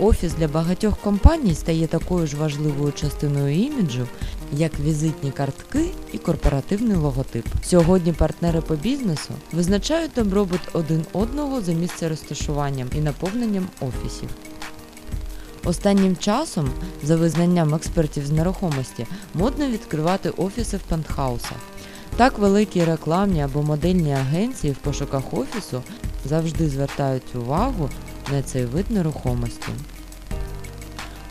Офіс для багатьох компаній стає такою ж важливою частиною іміджу, як візитні картки і корпоративний логотип. Сьогодні партнери по бізнесу визначають добробут один одного за місце розташуванням і наповненням офісів. Останнім часом, за визнанням експертів з нерухомості, модно відкривати офіси в пентхаусах. Так великі рекламні або модельні агенції в пошуках офісу завжди звертають увагу на цей вид нерухомості.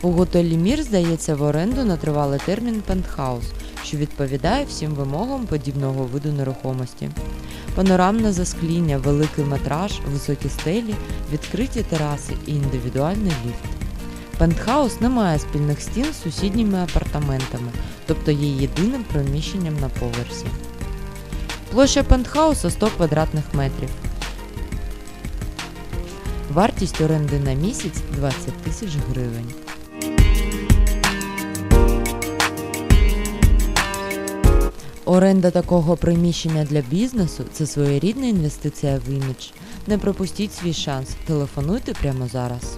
У готелі Мір здається в оренду на тривалий термін пентхаус, що відповідає всім вимогам подібного виду нерухомості. Панорамне заскління, великий метраж, високі стелі, відкриті тераси і індивідуальний ліфт. Пентхаус не має спільних стін з сусідніми апартаментами, тобто є єдиним приміщенням на поверсі. Площа пентхауса 100 квадратних метрів. Вартість оренди на місяць 20 тисяч гривень. Оренда такого приміщення для бізнесу це своєрідна інвестиція в імідж. Не пропустіть свій шанс. Телефонуйте прямо зараз.